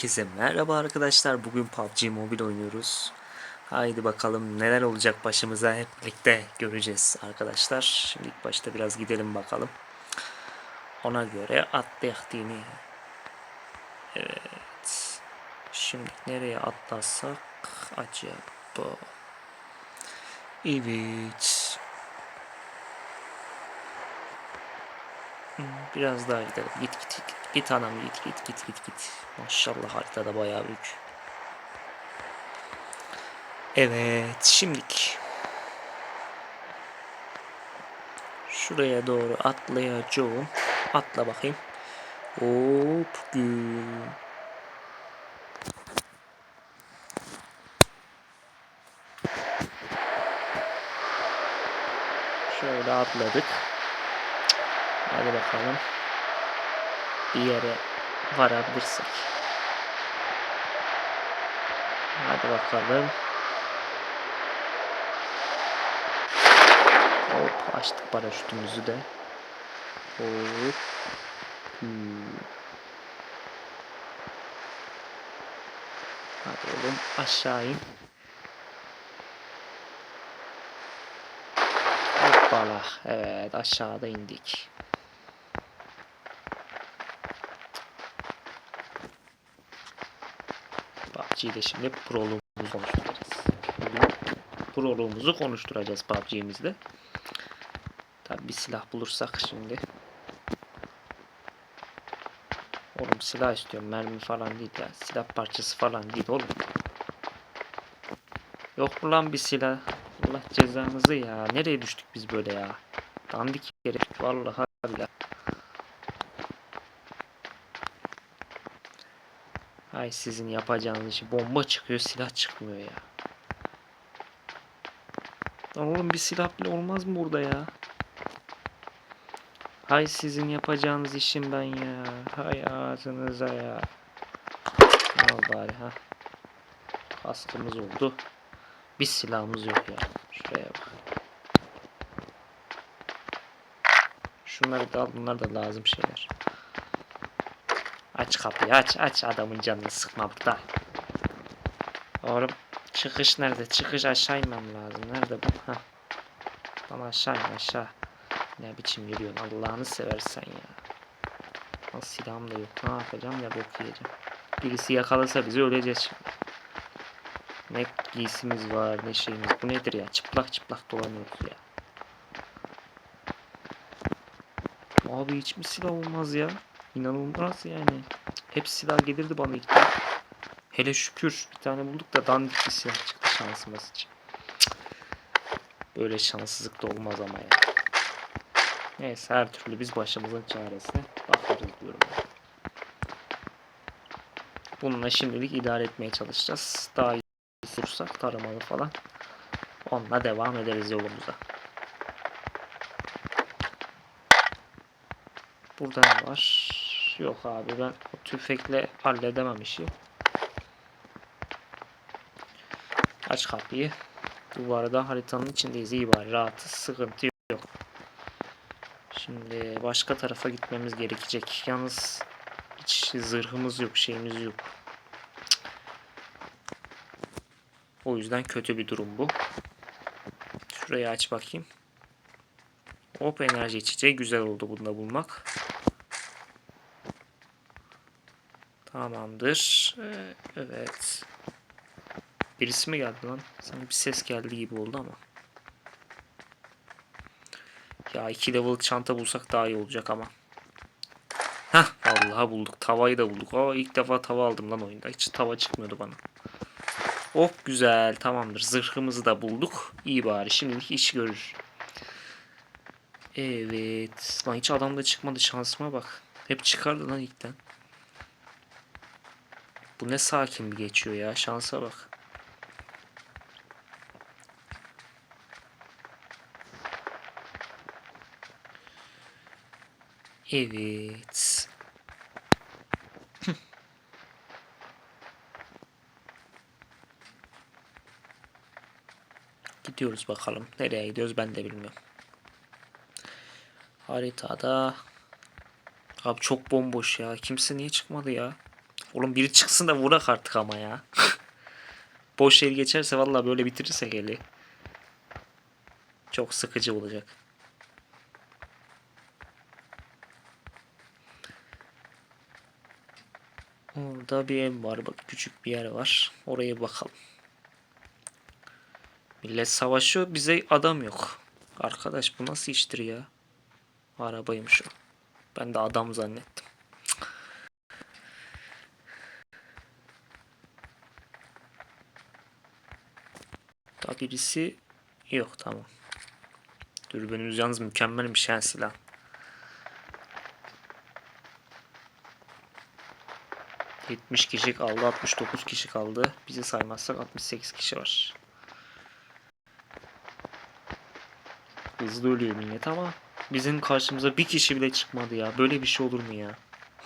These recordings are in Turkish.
Herkese merhaba arkadaşlar. Bugün PUBG Mobile oynuyoruz. Haydi bakalım neler olacak başımıza hep birlikte göreceğiz arkadaşlar. Şimdi ilk başta biraz gidelim bakalım. Ona göre atlayak değil mi? Evet. Şimdi nereye atlasak acaba? Evet. Hmm, Biraz daha gidelim. Git git git. Git anam git git git git git. Maşallah haritada bayağı büyük. Evet şimdilik. Şuraya doğru atlayacağım. Atla bakayım. Hop güm. Şöyle atladık. Hadi bakalım. Bir yere varabilirsek. Hadi bakalım. Hop açtık paraşütümüzü de. Hop. Hmm. Hadi oğlum aşağı in. Hoppala. Evet aşağıda indik. PUBG'de şimdi proluğumuzu konuşturacağız. Bugün proluğumuzu konuşturacağız PUBG'mizde. Tabi bir silah bulursak şimdi. Oğlum silah istiyorum. Mermi falan değil ya. Silah parçası falan değil oğlum. Yok mu lan bir silah? Allah cezanızı ya. Nereye düştük biz böyle ya? Dandik yere. Vallahi billahi. Ay sizin yapacağınız işi bomba çıkıyor silah çıkmıyor ya. Lan oğlum bir silah bile olmaz mı burada ya? Hay sizin yapacağınız işim ben ya. Hay ağzınıza ya. Al bari ha. Kaskımız oldu. Bir silahımız yok ya. Şuraya bak. Şunları da al bunlar da lazım şeyler. Aç kapıyı aç aç adamın canını sıkma burada. Oğlum çıkış nerede? Çıkış aşağı inmem lazım. Nerede bu? Hah. Lan aşağı in aşağı. Ne biçim yürüyorsun Allah'ını seversen ya. Lan silahım da yok. Ne yapacağım ya bok yiyeceğim. Birisi yakalasa bizi öleceğiz şimdi. Ne giysimiz var ne şeyimiz. Bu nedir ya? Çıplak çıplak dolanıyoruz ya. Abi hiç mi silah olmaz ya? İnanılmaz yani. Hep silah gelirdi bana ilk de. Hele şükür bir tane bulduk da dandik bir silah çıktı şansımız için. Böyle şanssızlık da olmaz ama ya. Neyse her türlü biz başımızın çaresine bakarız diyorum. Bununla şimdilik idare etmeye çalışacağız. Daha iyi olursak taramalı falan. Onunla devam ederiz yolumuza. Burada ne var? Yok abi ben tüfekle halledemem işi. Aç kapıyı. Bu arada haritanın içindeyiz. iyi bari rahatız. Sıkıntı yok. Şimdi başka tarafa gitmemiz gerekecek. Yalnız hiç zırhımız yok, şeyimiz yok. O yüzden kötü bir durum bu. Şurayı aç bakayım. Hop enerji içeceği güzel oldu bunda bulmak. Tamamdır. Ee, evet. Birisi mi geldi lan? Sanki bir ses geldi gibi oldu ama. Ya iki level çanta bulsak daha iyi olacak ama. Hah vallahi bulduk. Tavayı da bulduk. Aa ilk defa tava aldım lan oyunda. Hiç tava çıkmıyordu bana. Hop güzel tamamdır. Zırhımızı da bulduk. İyi bari şimdilik iş görür. Evet. Lan hiç adam da çıkmadı şansıma bak. Hep çıkardı lan ilkten. Bu ne sakin bir geçiyor ya. Şansa bak. Evet. Gidiyoruz bakalım. Nereye gidiyoruz ben de bilmiyorum. Haritada Abi çok bomboş ya. Kimse niye çıkmadı ya? Oğlum biri çıksın da vurak artık ama ya. Boş el geçerse vallahi böyle bitirirsek eli. Çok sıkıcı olacak. Orada bir ev var. Bak küçük bir yer var. Oraya bakalım. Millet savaşıyor. Bize adam yok. Arkadaş bu nasıl iştir ya? Arabaymış o. Ben de adam zannettim. Birisi yok tamam. Dürbünümüz yalnız mükemmelmiş yani silah. ...70 kişi kaldı, 69 kişi kaldı. Bizi saymazsak 68 kişi var. Hızlı ölüyor millet ama... ...bizim karşımıza bir kişi bile çıkmadı ya. Böyle bir şey olur mu ya?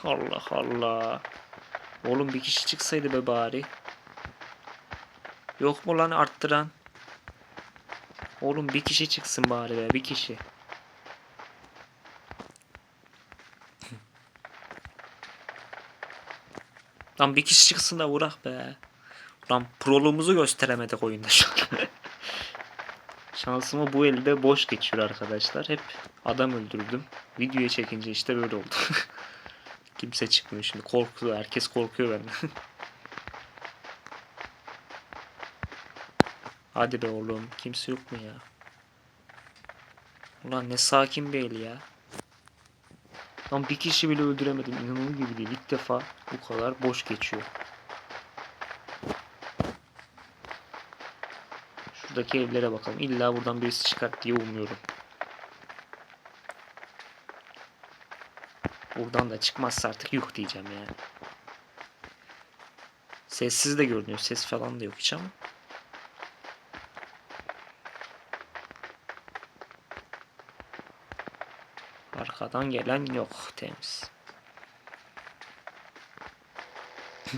Allah Allah. Oğlum bir kişi çıksaydı be bari. Yok mu lan arttıran? Oğlum bir kişi çıksın bari be bir kişi. Lan bir kişi çıksın da vurak be. Lan proluğumuzu gösteremedik oyunda şu an. Şansıma bu elde boş geçiyor arkadaşlar. Hep adam öldürdüm. Videoya çekince işte böyle oldu. Kimse çıkmıyor şimdi. Korkuyor. Herkes korkuyor benden. Hadi be oğlum. Kimse yok mu ya? Ulan ne sakin bir el ya. Lan bir kişi bile öldüremedim. İnanılır gibi değil. İlk defa bu kadar boş geçiyor. Şuradaki evlere bakalım. İlla buradan birisi çıkar diye umuyorum. Buradan da çıkmazsa artık yuh diyeceğim yani. Sessiz de görünüyor. Ses falan da yok hiç ama. Arkadan gelen yok. Temiz.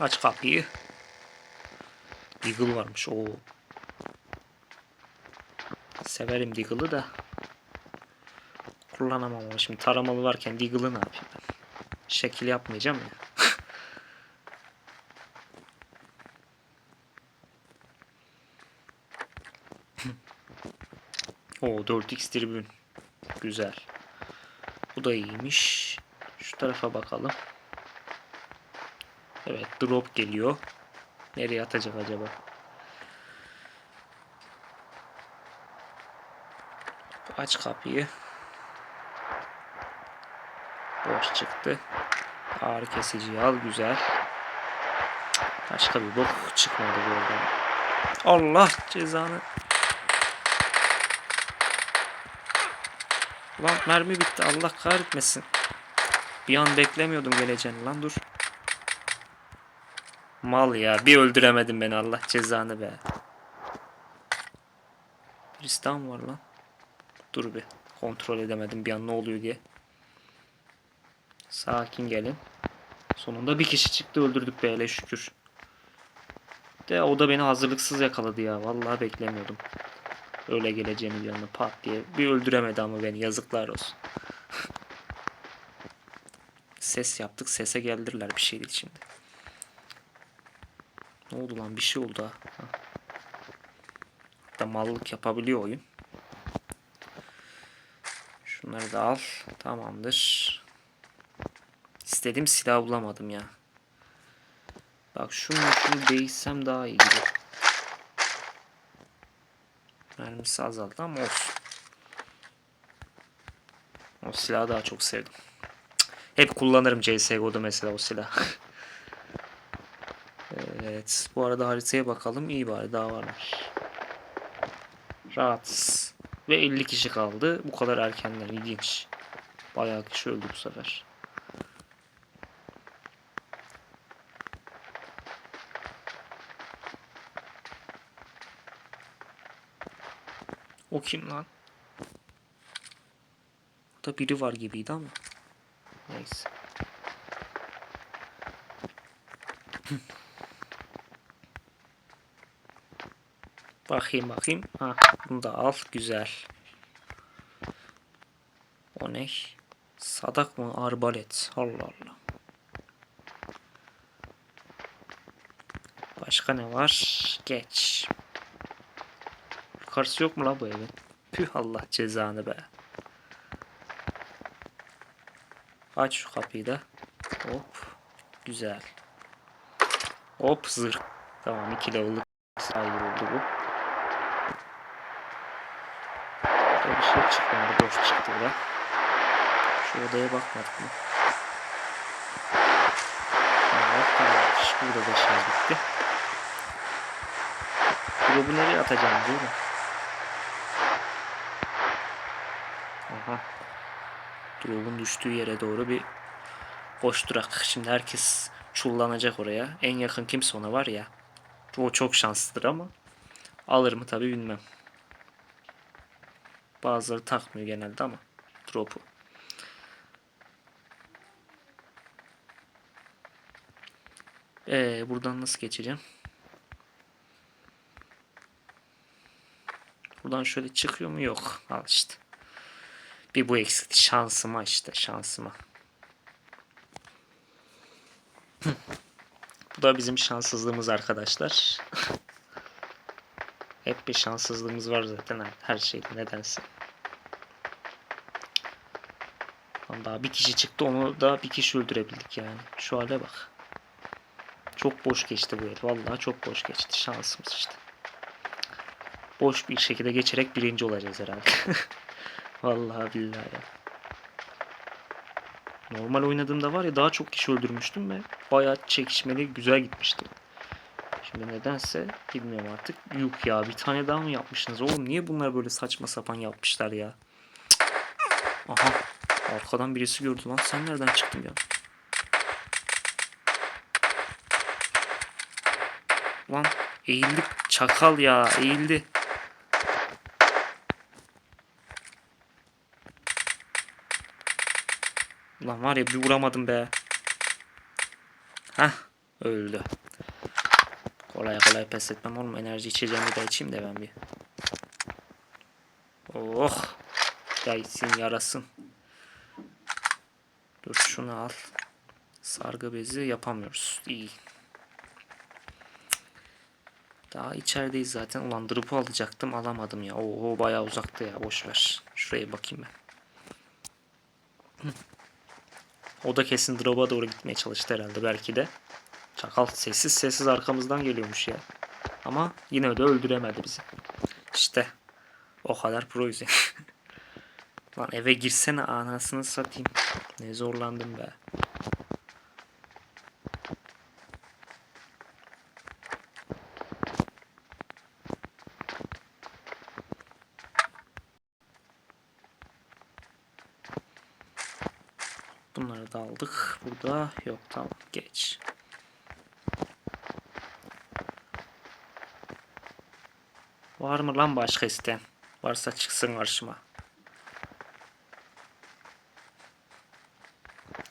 Aç kapıyı. Deagle varmış. Oo. Severim Deagle'ı da. Kullanamam ama şimdi taramalı varken Deagle'ı ne yapayım ben? Şekil yapmayacağım ya. Oo 4x tribün. Güzel. Bu da iyiymiş. Şu tarafa bakalım. Evet drop geliyor. Nereye atacak acaba? Aç kapıyı. Boş çıktı. Ağrı kesici al güzel. Başka bir bok çıkmadı bu oradan. Allah cezanı. Lan mermi bitti Allah kahretmesin. Bir an beklemiyordum geleceğini lan dur. Mal ya bir öldüremedin beni Allah cezanı be. Mı var lan? Dur bir kontrol edemedim bir an ne oluyor diye. Sakin gelin. Sonunda bir kişi çıktı öldürdük be hele şükür. De o da beni hazırlıksız yakaladı ya. Vallahi beklemiyordum. Öyle geleceğini yanına pat diye. Bir öldüremedi ama beni yazıklar olsun. Ses yaptık sese geldirler bir şey değil şimdi. Ne oldu lan bir şey oldu ha. ha. Da mallık yapabiliyor oyun. Şunları da al. Tamamdır. İstediğim silah bulamadım ya. Bak şunu şunu değişsem daha iyi gibi. Mermisi azaldı ama olsun. O silahı daha çok sevdim. Hep kullanırım CSGO'da mesela o silah. evet. Bu arada haritaya bakalım. İyi bari daha varmış. Rahatsız. Ve 50 kişi kaldı. Bu kadar erkenden. ilginç. Bayağı kişi öldü bu sefer. O kim lan? Burada biri var gibiydi ama. Neyse. bakayım bakayım. Ha, bunu da al. Güzel. O ne? Sadak mı? Arbalet. Allah Allah. Başka ne var? Geç. Yukarısı yok mu la bu evin? Püh Allah cezanı be. Aç şu kapıyı da. Hop. Güzel. Hop zırh. Tamam 2 level'lık sayı oldu bu. Burada bir şey çıkmadı. Boş çıktı burada. Şu odaya bakmadık mı? Evet tamam. Burada da şarj bitti. Drop'u nereye atacağım değil mi? Aha. Drop'un düştüğü yere doğru bir boş durak. Şimdi herkes çullanacak oraya. En yakın kimse ona var ya. O çok şanslıdır ama alır mı tabi bilmem. Bazıları takmıyor genelde ama drop'u. Ee, buradan nasıl geçeceğim? Buradan şöyle çıkıyor mu? Yok. Al işte. Bir bu eksikti. Şansıma işte. Şansıma. bu da bizim şanssızlığımız arkadaşlar. Hep bir şanssızlığımız var zaten her şeyde nedense. Daha bir kişi çıktı onu da bir kişi öldürebildik yani. Şu hale bak. Çok boş geçti bu el. Vallahi çok boş geçti. Şansımız işte. Boş bir şekilde geçerek birinci olacağız herhalde. Vallahi billahi ya. Normal oynadığımda var ya daha çok kişi öldürmüştüm ve bayağı çekişmeli güzel gitmişti. Şimdi nedense bilmiyorum artık. Yok ya bir tane daha mı yapmışsınız? Oğlum niye bunlar böyle saçma sapan yapmışlar ya? Aha. Arkadan birisi gördü lan. Sen nereden çıktın ya? Lan eğildi. Çakal ya eğildi. Var ya bir vuramadım be. Hah öldü. Kolay kolay pes etmem oğlum. Enerji içeceğimi de içeyim de ben bir. Oh. Değsin yarasın. Dur şunu al. Sargı bezi yapamıyoruz. İyi. Daha içerideyiz zaten. Ulan drop'u alacaktım. Alamadım ya. Oo bayağı uzaktı ya. Boş ver. Şuraya bakayım ben. O da kesin drop'a doğru gitmeye çalıştı herhalde belki de. Çakal sessiz sessiz arkamızdan geliyormuş ya. Ama yine de öldüremedi bizi. İşte o kadar proyuz yani. Lan eve girsene anasını satayım. Ne zorlandım be. Bunları da aldık. Burada yok tamam geç. Var mı lan başka isteyen? Varsa çıksın karşıma.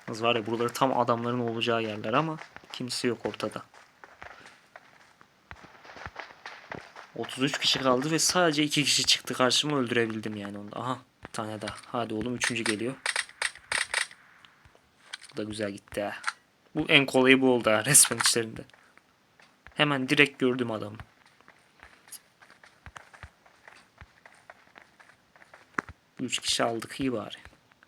Yalnız var ya buraları tam adamların olacağı yerler ama kimse yok ortada. 33 kişi kaldı ve sadece 2 kişi çıktı karşıma öldürebildim yani onu. Aha tane daha. Hadi oğlum üçüncü geliyor. Da güzel gitti ha. Bu en kolayı bu oldu ha resmen içlerinde. Hemen direkt gördüm adamı. Üç kişi aldık iyi bari.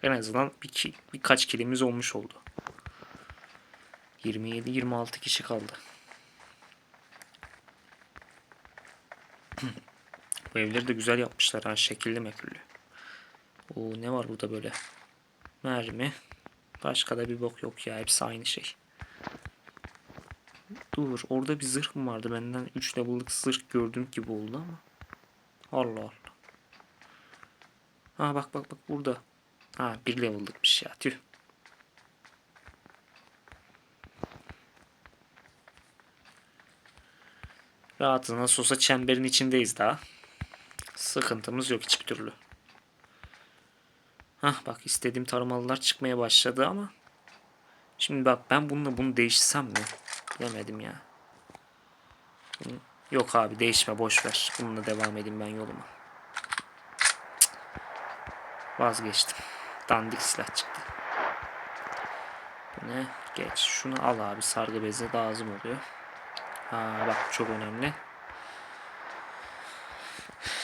En azından bir ki, birkaç kilimiz olmuş oldu. 27-26 kişi kaldı. Bu evleri de güzel yapmışlar ha şekilli meküllü. Oo ne var burada böyle? Mermi. Başka da bir bok yok ya hepsi aynı şey. Dur orada bir zırh mı vardı? Benden 3 level'lık zırh gördüm gibi oldu ama. Allah Allah. Ha bak bak bak burada. Ha bir level'lıkmış ya tüh. Rahatız nasıl olsa çemberin içindeyiz daha. Sıkıntımız yok hiçbir türlü. Hah bak istediğim tarımalılar çıkmaya başladı ama. Şimdi bak ben bununla bunu değişsem mi? Bilemedim ya. Yok abi değişme boş ver. Bununla devam edeyim ben yoluma. Vazgeçtim. Dandik silah çıktı. Ne? Geç. Şunu al abi sargı bezi lazım oluyor. Ha bak çok önemli.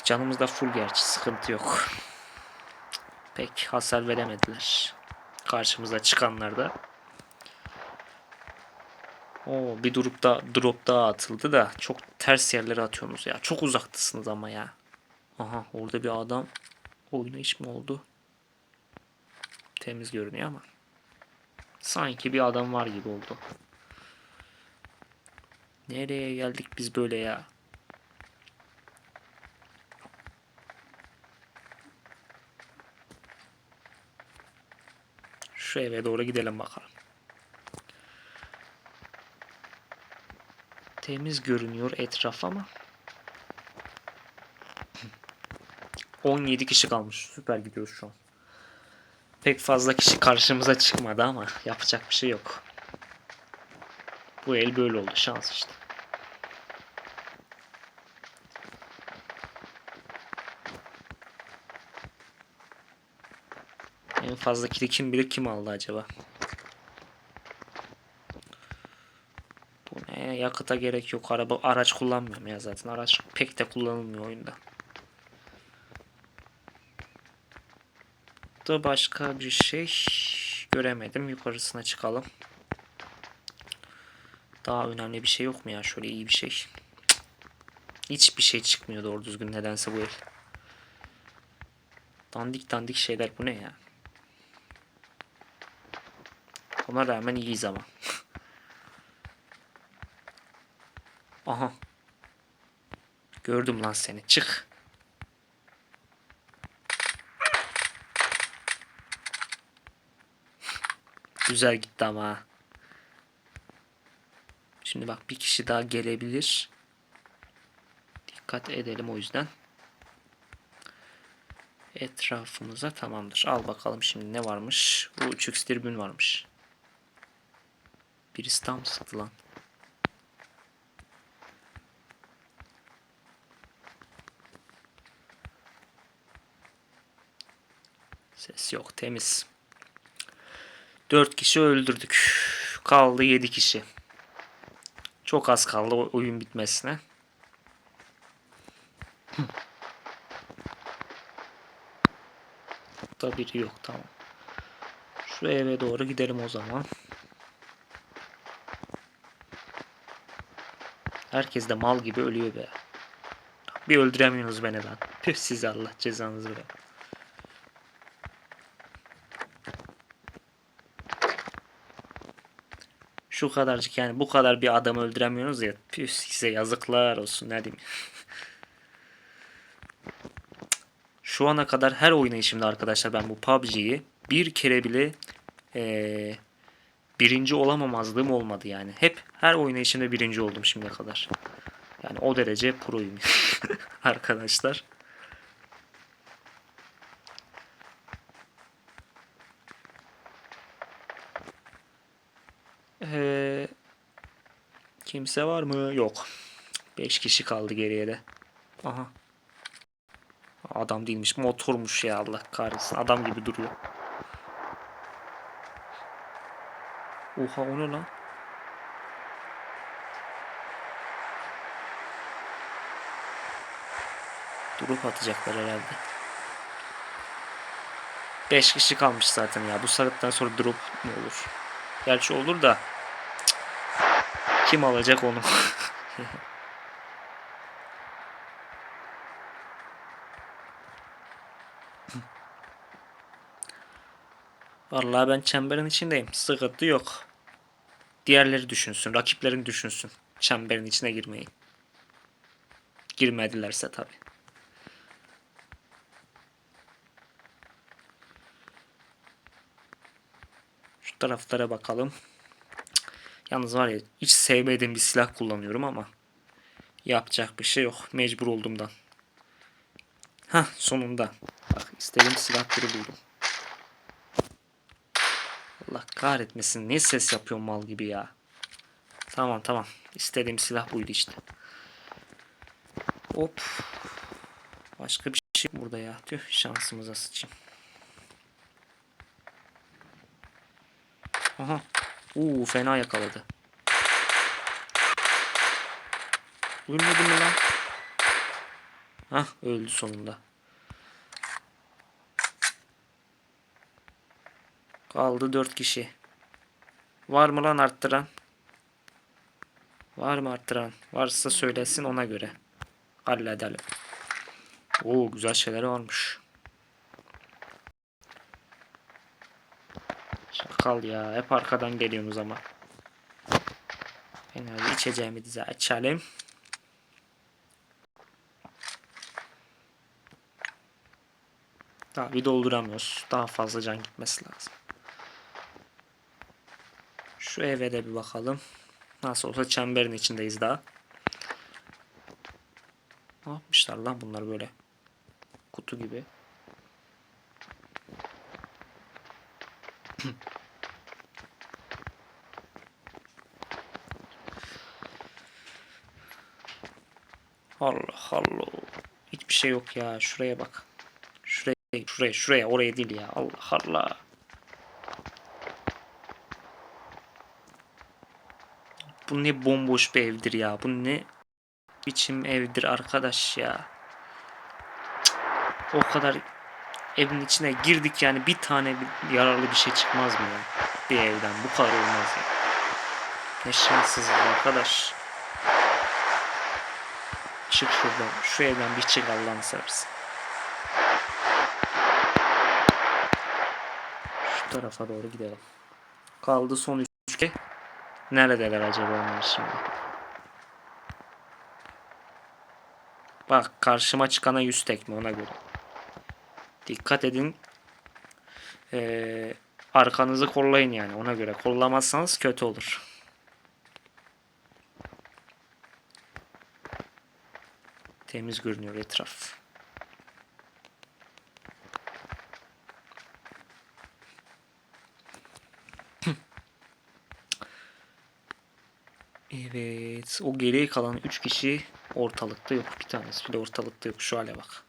Canımız da full gerçi sıkıntı yok. Pek hasar veremediler. Karşımıza çıkanlar da. Oo, bir drop da drop daha atıldı da çok ters yerlere atıyorsunuz ya. Çok uzaktasınız ama ya. Aha orada bir adam oynayış mı oldu? Temiz görünüyor ama. Sanki bir adam var gibi oldu. Nereye geldik biz böyle ya? Şu eve doğru gidelim bakalım. Temiz görünüyor etraf ama. 17 kişi kalmış. Süper gidiyoruz şu an. Pek fazla kişi karşımıza çıkmadı ama yapacak bir şey yok. Bu el böyle oldu. Şans işte. En fazla kili kim bilir kim aldı acaba? Bu ne? Yakıta gerek yok. Araba araç kullanmıyorum ya zaten. Araç pek de kullanılmıyor oyunda. Da başka bir şey göremedim. Yukarısına çıkalım. Daha önemli bir şey yok mu ya? Şöyle iyi bir şey. Hiçbir şey çıkmıyor doğru düzgün nedense bu ev. Dandik dandik şeyler bu ne ya? Ona rağmen iyiyiz ama. Aha. Gördüm lan seni. Çık. Güzel gitti ama. Şimdi bak bir kişi daha gelebilir. Dikkat edelim o yüzden. Etrafımıza tamamdır. Al bakalım şimdi ne varmış. Bu 3x tribün varmış. Birisi tam sıktı lan. Ses yok temiz. 4 kişi öldürdük. Kaldı 7 kişi. Çok az kaldı oyun bitmesine. Da biri yok tamam. Şu eve doğru gidelim o zaman. Herkes de mal gibi ölüyor be. Bir öldüremiyorsunuz beni lan. Püh size Allah cezanızı verin. Şu kadarcık yani bu kadar bir adamı öldüremiyorsunuz ya. Püh size yazıklar olsun ne diyeyim. Şu ana kadar her oynayışımda arkadaşlar ben bu PUBG'yi bir kere bile eee, birinci olamamazlığım olmadı yani. Hep her oynayışımda birinci oldum şimdiye kadar. Yani o derece proyum arkadaşlar. Ee, kimse var mı? Yok. 5 kişi kaldı geriye de. Aha. Adam değilmiş. Motormuş ya Allah kahretsin. Adam gibi duruyor. Oha o ne lan? Durup atacaklar herhalde. 5 kişi kalmış zaten ya. Bu saatten sonra drop mu olur? Gerçi olur da cık, kim alacak onu? Vallahi ben çemberin içindeyim. Sıkıntı yok. Diğerleri düşünsün. Rakiplerin düşünsün. Çemberin içine girmeyi. Girmedilerse tabi. Şu taraflara bakalım. Yalnız var ya hiç sevmediğim bir silah kullanıyorum ama yapacak bir şey yok. Mecbur olduğumdan. Ha sonunda. Bak istediğim silah türü buldum. Allah kahretmesin. Ne ses yapıyor mal gibi ya. Tamam tamam. İstediğim silah buydu işte. Hop. Başka bir şey burada ya. Tüh şansımıza sıçayım. Aha. Uuu fena yakaladı. Ölmedi mi lan? Hah öldü sonunda. Kaldı dört kişi. Var mı lan arttıran? Var mı arttıran? Varsa söylesin ona göre. Halledelim. Oo güzel şeyler varmış. Şakal ya. Hep arkadan geliyorsunuz ama. En az içeceğimi dize açalım. Daha bir dolduramıyoruz. Daha fazla can gitmesi lazım. Şu eve de bir bakalım. Nasıl olsa çemberin içindeyiz daha. Ne yapmışlar lan bunlar böyle? Kutu gibi. Allah Allah. Hiçbir şey yok ya. Şuraya bak. Şuraya, şuraya, şuraya. Oraya değil ya. Allah Allah. Bu ne bomboş bir evdir ya. Bu ne biçim evdir arkadaş ya. O kadar evin içine girdik yani bir tane bir yararlı bir şey çıkmaz mı ya? Bir evden bu kadar olmaz ya. Ne şanssızız arkadaş. Çık şuradan. Şu evden bir çık Allah'ını seversen. Şu tarafa doğru gidelim. Kaldı son. Neredeler acaba onlar şimdi? Bak karşıma çıkana 100 tekme ona göre. Dikkat edin. Ee, arkanızı kollayın yani ona göre. Kollamazsanız kötü olur. Temiz görünüyor etraf. Evet. O geriye kalan 3 kişi ortalıkta yok. Bir tanesi bile ortalıkta yok. Şu hale bak.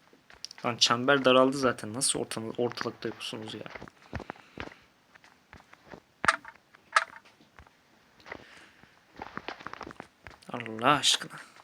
Lan çember daraldı zaten. Nasıl ortalık, ortalıkta yoksunuz ya? Allah aşkına.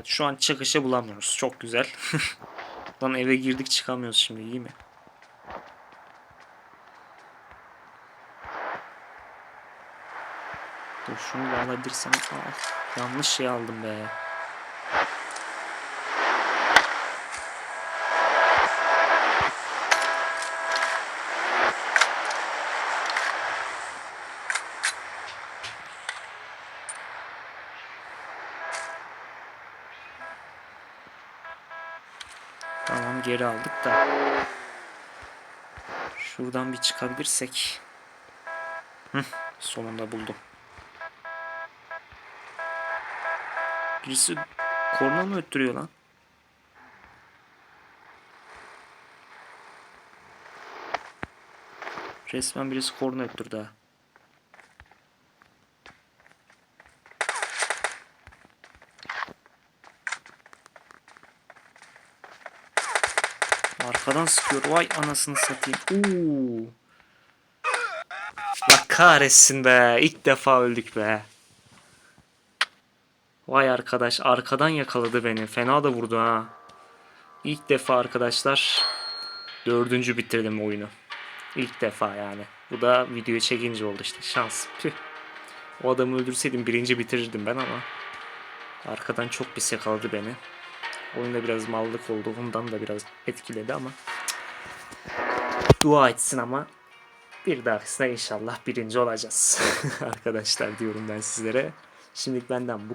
Evet şu an çıkışı bulamıyoruz. Çok güzel. Lan eve girdik çıkamıyoruz şimdi iyi mi? Dur şunu da alabilirsem al. Yanlış şey aldım be. Tamam geri aldık da. Şuradan bir çıkabilirsek. Hı, sonunda buldum. Birisi korna mı öttürüyor lan? Resmen birisi korna öttürdü ha. Arkadan sıkıyor. Vay anasını satayım. Oo. La kahretsin be. İlk defa öldük be. Vay arkadaş arkadan yakaladı beni. Fena da vurdu ha. İlk defa arkadaşlar dördüncü bitirdim oyunu. İlk defa yani. Bu da videoyu çekince oldu işte. Şans. Püh. O adamı öldürseydim birinci bitirirdim ben ama. Arkadan çok pis yakaladı beni. Oyunda biraz mallık oldu. Ondan da biraz etkiledi ama. Dua etsin ama. Bir dahakisine inşallah birinci olacağız. Arkadaşlar diyorum ben sizlere. Şimdilik benden bu